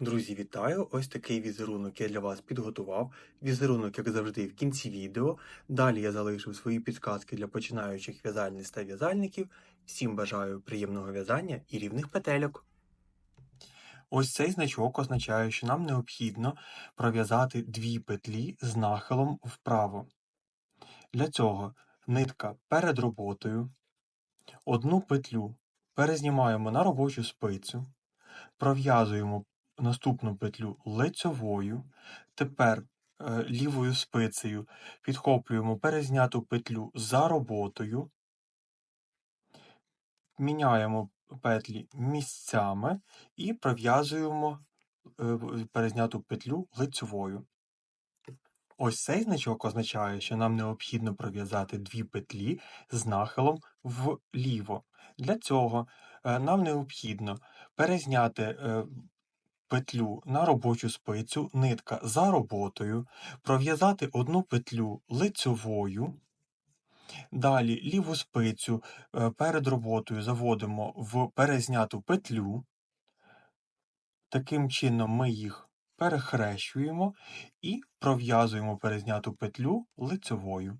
Друзі, вітаю! Ось такий візерунок я для вас підготував. Візерунок, як завжди, в кінці відео. Далі я залишив свої підказки для починаючих в'язальниць та в'язальників. Всім бажаю приємного в'язання і рівних петельок. Ось цей значок означає, що нам необхідно пров'язати дві петлі з нахилом вправо. Для цього нитка перед роботою, одну петлю перезнімаємо на робочу спицю, пров'язуємо наступну петлю лицьовою. Тепер е, лівою спицею підхоплюємо перезняту петлю за роботою, міняємо петлі місцями і пров'язуємо е, перезняту петлю лицьовою. Ось цей значок означає, що нам необхідно пров'язати дві петлі з нахилом вліво. Для цього е, нам необхідно перезняти петлю на робочу спицю, нитка за роботою, пров'язати одну петлю лицьовою. Далі ліву спицю е, перед роботою заводимо в перезняту петлю. Таким чином ми їх перехрещуємо і пров'язуємо перезняту петлю лицьовою.